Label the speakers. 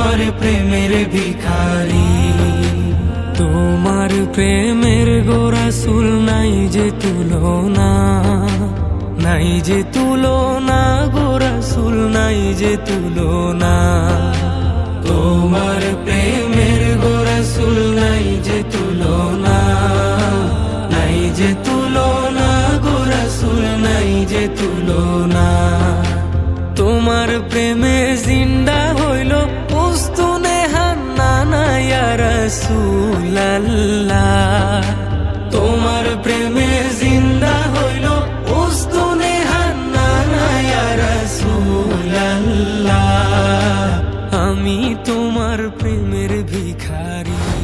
Speaker 1: তোমার প্রেমের ভিখারি। তোমার প্রেমের গোরাসুল নাই যে তুলনা, নাই যে তুলনা গোরাসুল নাই যে তুলনা। তোমার প্রেমের গোরাসুল নাই যে তুলনা, নাই যে তুলনা গোরাসুল নাই যে তুলনা। তোমার প্রেমে জিন্দা রসুল্লাহ তোমার প্রেমে জিন্দা হইল উস্তুনে হান্না রসুল্লাহ আমি তোমার প্রেমের ভিখারি।